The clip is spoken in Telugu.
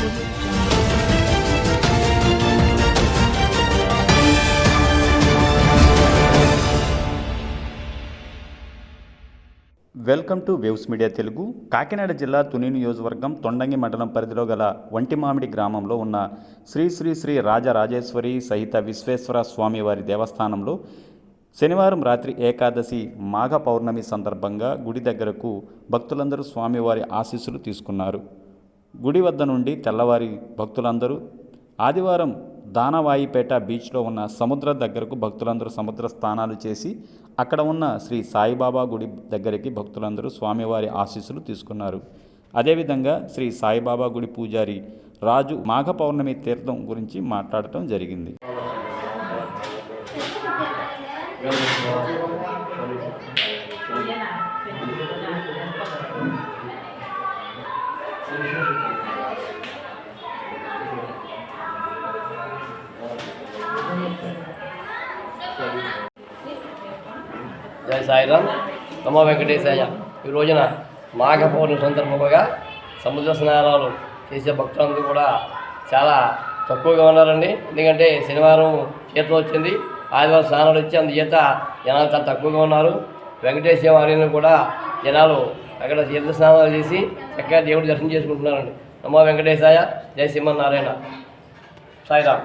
Welcome to waves media Telugu. Kakinada జిల్లా తుని నియోజకవర్గం తొండంగి మండలం పరిధిలో గల వంటిమామిడి గ్రామంలో ఉన్న శ్రీ శ్రీ శ్రీ రాజరాజేశ్వరి సహిత విశ్వేశ్వర స్వామివారి దేవస్థానంలో శనివారం రాత్రి ఏకాదశి మాఘ పౌర్ణమి సందర్భంగా గుడి దగ్గరకు భక్తులందరూ స్వామివారి ఆశీస్సులు తీసుకున్నారు. గుడి వద్ద నుండి తెల్లవారి భక్తులందరూ ఆదివారం దానవాయిపేట బీచ్లో ఉన్న సముద్ర దగ్గరకు భక్తులందరూ సముద్ర స్నానాలు చేసి అక్కడ ఉన్న శ్రీ సాయిబాబా గుడి దగ్గరికి భక్తులందరూ స్వామివారి ఆశీస్సులు తీసుకున్నారు. అదేవిధంగా శ్రీ సాయిబాబా గుడి పూజారి రాజు మాఘ పౌర్ణమి తీర్థం గురించి మాట్లాడటం జరిగింది. జై సాయిరామ్. నమో వెంకటేశాయ ఈ రోజున మాఘ పౌర్ణమి సందర్భంగా సముద్ర స్నానాలు చేసే భక్తులందరూ కూడా చాలా తక్కువగా ఉన్నారండి. ఎందుకంటే శనివారం చేతిలో వచ్చింది ఆదివారం స్నానాలు వచ్చి అందుచేత జనాలు చాలా తక్కువగా ఉన్నారు. వెంకటేశ్వర వారిని కూడా జనాలు అక్కడ తీర్థ స్నానాలు చేసి చక్కగా దేవుడి దర్శనం చేసుకుంటున్నారండి. నమో వెంకటేశాయ జయ సింహనారాయణ సాయిరామ్.